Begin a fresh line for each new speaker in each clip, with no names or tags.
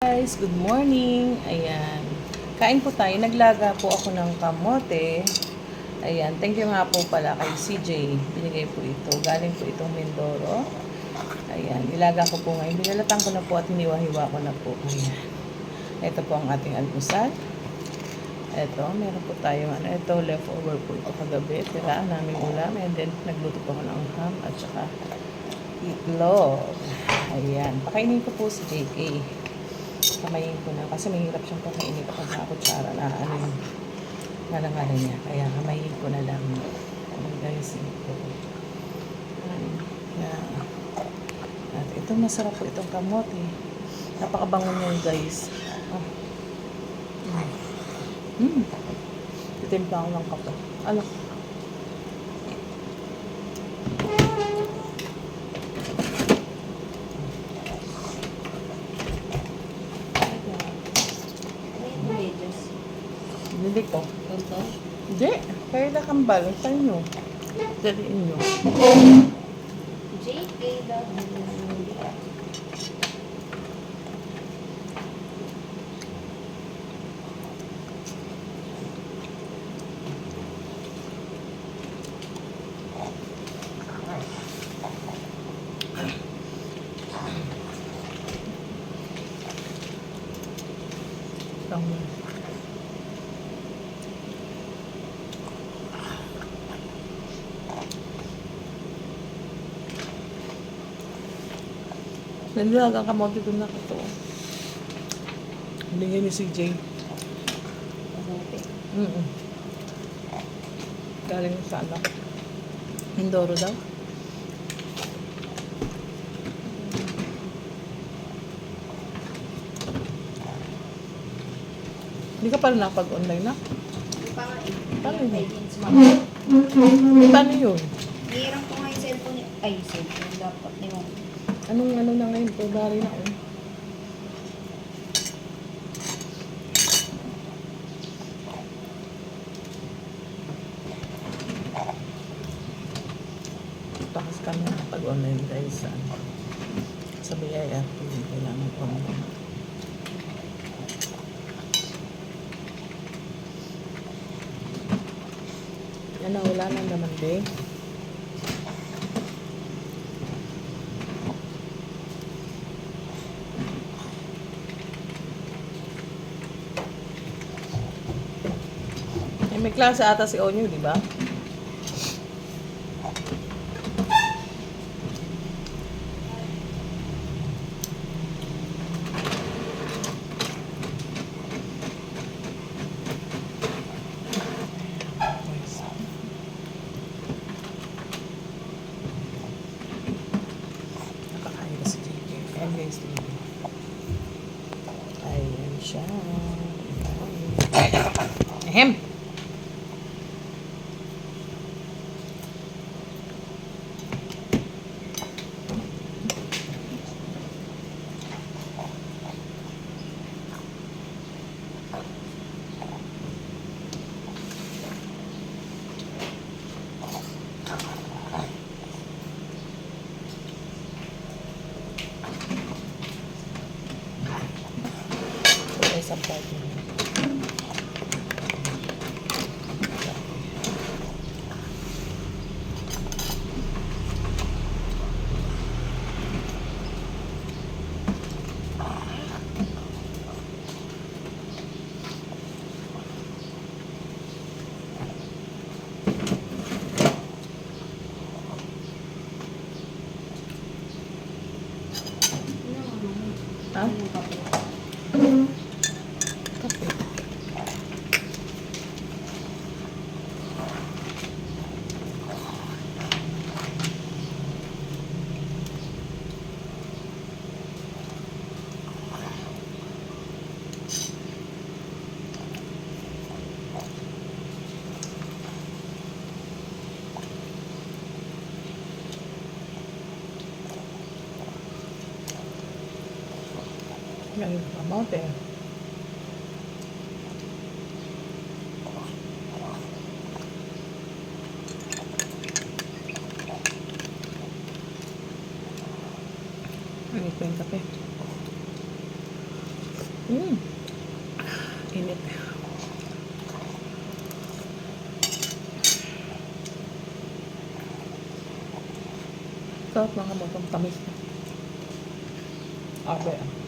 guys, good morning. Ayan. Kain po tayo. Naglaga po ako ng kamote. Ayan. Thank you nga po pala kay CJ. Binigay po ito. Galing po itong Mindoro. Ayan. Nilaga ko po ngayon. Binalatan ko na po at hiniwa-hiwa ko na po. Ayan. Ito po ang ating almusal. Ito, meron po tayo. Ano, ito, leftover po ito kagabi. Tiraan namin ulam. And then, nagluto po ako ng ham at saka itlog. Ayan. Pakainin ko po si JK kamayin ko na kasi mahirap siyang pakainin kapag nakakutsara na ano yung nalangalan niya. Kaya kamayin ko na lang. Ano guys, ito. Kaya, at ito masarap po itong kamote. Napakabango niya guys. Ah. Mm. Mm. Titimpla ako ng kape. Ano? Hindi ko. Hindi. Kaya na kambal. Saan nyo? Daliin nyo.
JK daw.
Tama. Naglagang kamote doon na ito. Binigay ni CJ.
Kamote.
Mm Galing sa ano? Mindoro daw. Hindi ka pala nakapag-online na?
Hindi pa nga eh.
Paano yun? Paano yun?
Hihirang ko nga yung cellphone. Ay, cellphone. Yung laptop ni Mom.
Anong ano na ngayon? February na oh. Takas kami pag online dahil sa sa BIR hindi kailangan online. Ano, wala na naman, be. Klase ata si Onyo, di ba? Nakakain ka si JK. Ayan guys, tingnan mo. Ayan siya. Ahem! Ito isang part mo. Ha?
Ano yung kape?
Kape. Ngayon, kamote. Ano po yung kape? Mm. Init. Sarap mga kamotong tamis. Abe. ah.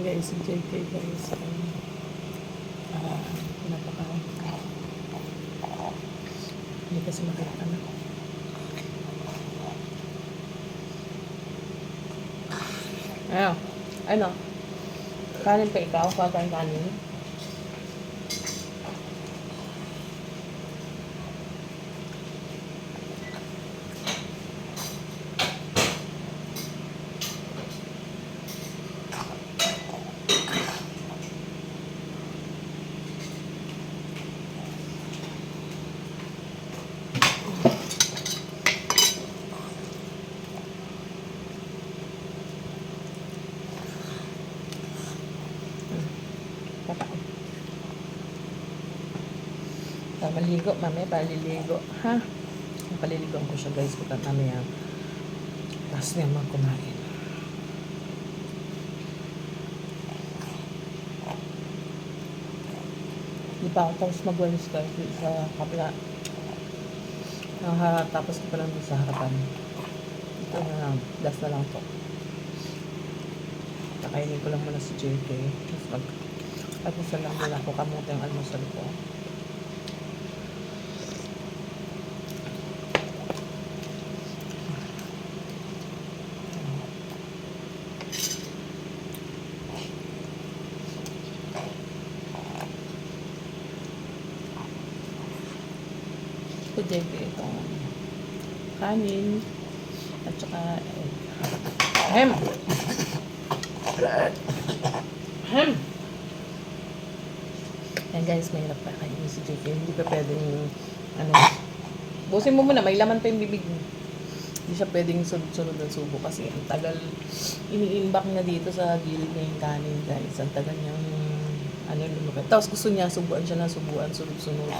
Ayan guys, si JK guys. Ah, napaka hindi kasi makita na. Ayaw. Ano? Kanin pa ikaw? Kakain kanin? Maligo, mamaya paliligo. Ha? Paliligoan ko siya guys. Pagka mamaya. Tapos niya mga kumain. Di pa ako tapos mag-walis guys sa kapila. Ah, tapos ko pa lang sa harapan. Ito na lang. Das na lang to. Kakainin ko lang muna si JK. Tapos mag Almusal lang muna ako. Kamuti ang almusal ko. Ito JK itong kanin at saka egg. Hem! Hem! Yan guys, mahirap pa kayo si JK. Hindi pa pwedeng, ano, busin mo muna, may laman pa yung bibig mo. Hindi siya pwedeng sunod-sunod ng subo kasi ang tagal, ini-imbak niya dito sa gilid niya yung kanin guys. Ang tagal niyang, ano lumukat. Tapos gusto niya, subuan siya na subuan, sunod-sunod.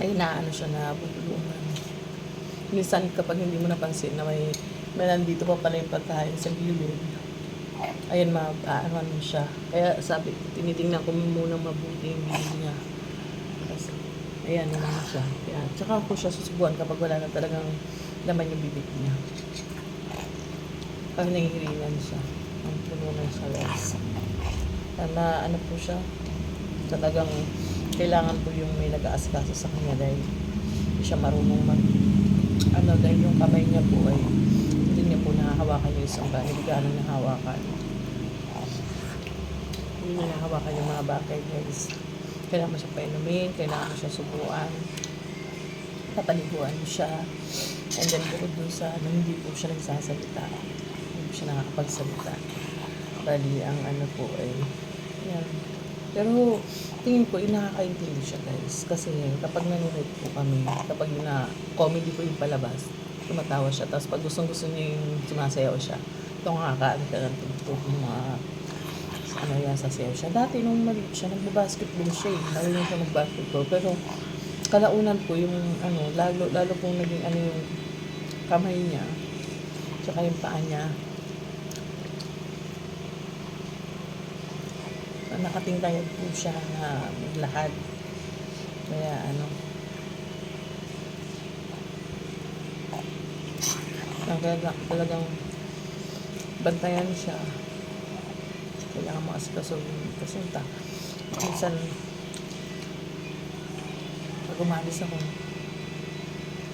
Ay, naano siya na bubulungan. Minsan kapag hindi mo napansin na may, may nandito pa pala yung pagkain sa gilid, ayan ma ano mo siya. Kaya sabi tinitingnan ko muna mabuti yung bibig niya. Tapos ayan na naman siya. Kaya tsaka ako siya susubuan kapag wala na talagang laman yung bibig niya. Pag nangihiringan siya ang puno ng guys na ano po siya talagang kailangan po yung may nag-aaskaso sa kanya dahil hindi siya marunong mag ano dahil yung kamay niya po ay hindi niya po nahahawakan yung isang bagay hindi gaano nahawakan hindi niya nahawakan yung mga bagay guys. Kailangan mo siya painumin kailangan mo siya subuan. Papaliguan mo siya. And then bukod dun sa ano, hindi po siya nagsasalita. Hindi po siya nakakapagsalita. Bali ang ano po ay yan pero tingin ko, inakakaintindi siya guys. Kasi kapag nanonood po kami, kapag na comedy po yung palabas, tumatawa siya. Tapos pag gustong gusto niya yung sumasayaw siya, ito nga kaano ka ng tugtog yung mga ano yan, sasayaw siya. Dati nung maliit siya, nagbabasketball siya eh. Marunong siya magbasketball. Pero kalaunan po yung ano, lalo, lalo pong naging ano yung kamay niya, tsaka yung paa niya, nakatingkayad po siya na maglakad. Kaya ano, talaga, talagang bantayan siya. Kailangan mo asikasuhin. Kasi ta, minsan, pag umalis ako,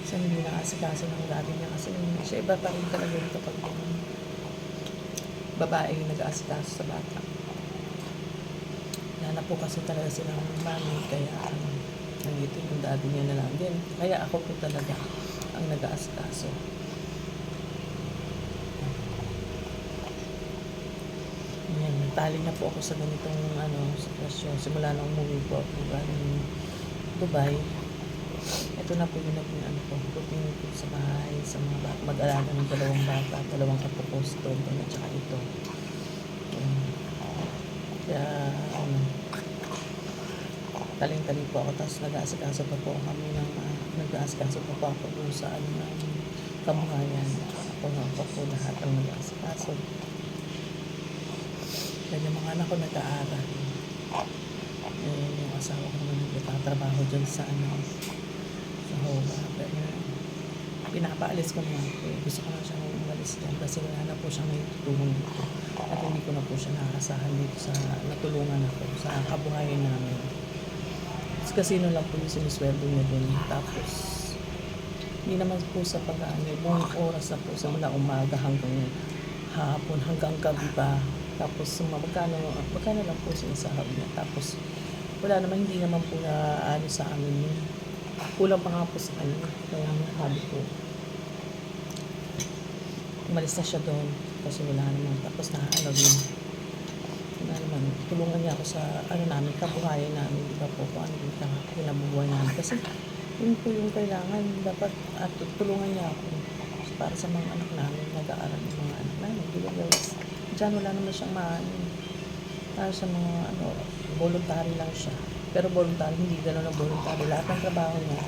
minsan hindi na asikaso ng dati niya kasi siya iba pa rin talaga kapag babae yung nag-aasikaso sa bata. Na po kasi talaga silang mami, kaya ano, nandito yung daddy niya na lang din. Kaya ako po talaga ang nag-aaskaso. Yan, tali na po ako sa ganitong ano, sitwasyon. Simula nung umuwi po ako galing Dubai. Ito na po yung naging ano ko, routine ko sa bahay, sa mga mag-alaga ng dalawang bata, dalawang kapupos, ito, at saka ito. Yan. Kaya, ano, taling-tali po ako. Tapos nag-aasikaso pa po kami ng, uh, nag-aasikaso pa po ako doon sa ano ng kabuhayan. Ako na ako po lahat ang nag-aasikaso. Then yung mga anak ko nag-aaral. Eh, yung asawa ko naman nagtatrabaho dyan sa ano, sa Hoga. Pero pinapaalis ko naman po. eh. Gusto ko na siyang umalis dyan kasi wala na po siyang naitutulong dito. At hindi ko na po siya nakasahan dito sa natulungan ako sa kabuhayan namin. Tapos Kasi no lang po yung sinisweldo niya dun. Tapos, hindi naman po sa pag-ano, buong oras na po sa mula umaga hanggang hapon, hanggang gabi pa. Tapos, magkano, magkano lang po sinasahag niya. Tapos, wala naman, hindi naman po na ano sa amin. Kulang pa nga po sa kanya. Kaya nga sabi ko, umalis na siya doon. Kasi wala naman. Tapos na ano din. Wala naman. Tulungan niya ako sa ano namin, kabuhayan namin. Di ba po kung ano yung kina- kinabubuhay namin. Kasi yun po yung kailangan. Dapat at tulungan niya ako para sa mga anak namin, nag-aaral ng mga anak namin. Di ba guys? Diyan wala naman siyang maano. Para sa mga ano, voluntary lang siya. Pero voluntary, hindi gano'n ang voluntary. Lahat ng trabaho niya,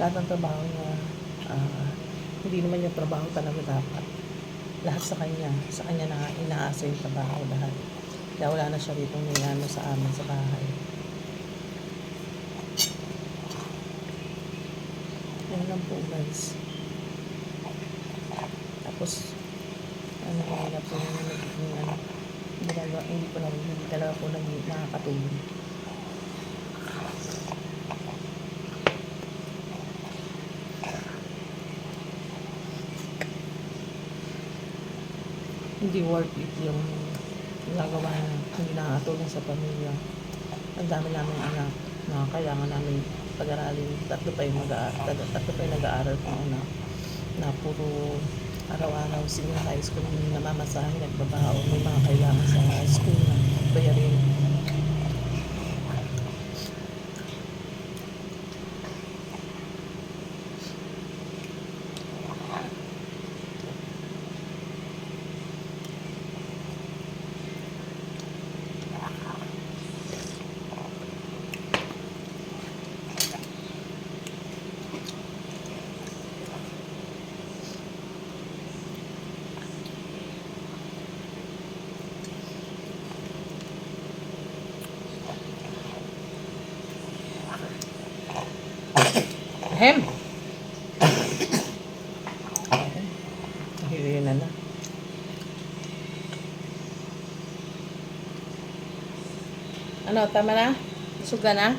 lahat ng trabaho niya, ah, hindi naman niya trabaho talaga dapat. Lahat sa kanya, sa kanya na inaasa yung trabaho lahat. Kaya wala na siya rito ano sa amin sa bahay. Yan lang po guys. Tapos, ano nila po yung nagiging ano, ginagawa, hindi po lang, hindi talaga po nag, nakakatulong. Hindi worth it yung ginagawa na hindi nakakatulong sa pamilya. Ang dami namin anak na kailangan namin pag-aralin. Tatlo pa yung mag-aaral, tatlo pa yung nag-aaral kong anak na puro araw-araw senior high school yung namamasahe, nagbabaho, may mga kailangan sa school na bayarin. Hem! Nahili na na. Ano, tama na? Ka na?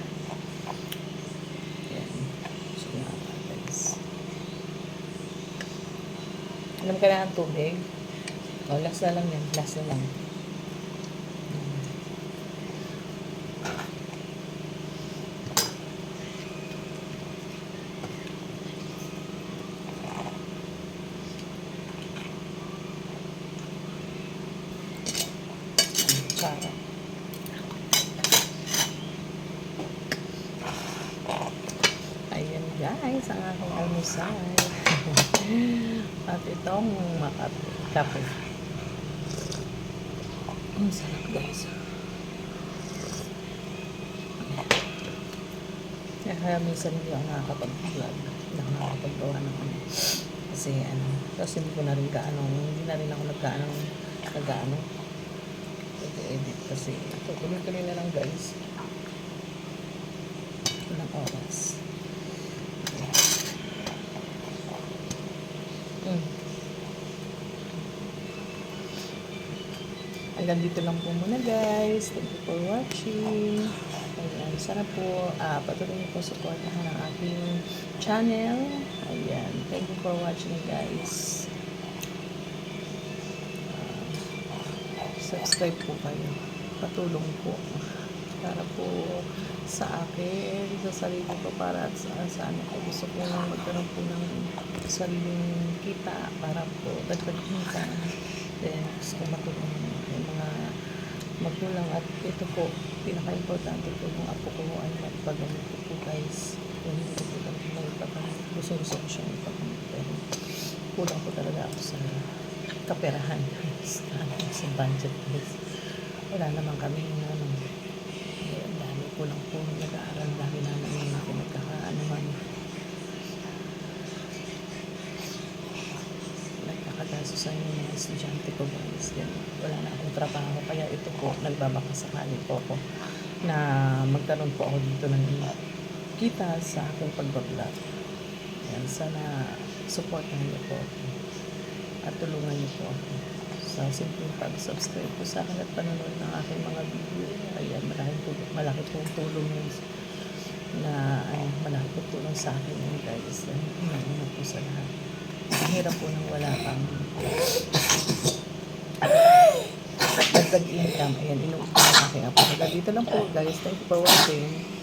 Alam ka na ang tubig? O, last na lang yan. Last na lang. Sarap. Ayan guys, ang aking almusal. At itong makape. Kape. Ang sarap guys. Kaya minsan hindi ako nakakapag-vlog. Hindi ako nakakapagawa ng ano. Kasi ano, kasi hindi ko na rin kaano, hindi na rin ako nagkaano, nag-ano, edit kasi ito, tuloy-tuloy na lang guys. Walang oras. Mm. Hanggang dito lang po muna guys. Thank you for watching. Ayan, sana po ah, patuloy niyo po supportahan ang aking channel. Ayan, thank you for watching guys. Ah, subscribe po kayo. Patulong po. Para po sa akin, sa sarili ko, para sa, sa ano ko. Gusto ko magkaroon po ng sariling kita para po dagdag kita. Then, gusto ko matulong magulang at ito po, pinaka-importante po ng apo ko ay magpagamit po po guys. Yung hindi po kami may ipagamit. Gusto-gusto ko siyang ipagamit. Pero kulang po talaga ako sa kaperahan guys. sa budget guys. Wala naman kami na ano. Eh, ang dami po lang po nag-aaral. Dami na naman ako nagkakaano man. Nagkakataso sa inyo mga estudyante ko guys. Ganun wala na akong trabaho. Kaya ito po, nagbabaka sakali po ako na magkaroon po ako dito ng kita sa aking pagbablog. Yan, sana supportan niyo po. At tulungan niyo po sa simpleng pag-subscribe po sa akin at panonood ng aking mga video. Ayan, malaking tulong, malaki pong tulong na ay, malaki pong tulong sa akin guys. Una po sa lahat. Ang hirap po nang wala kang dagdag income. Ayan, inuupo ng aking apo. Dito lang po guys. Thank you for watching.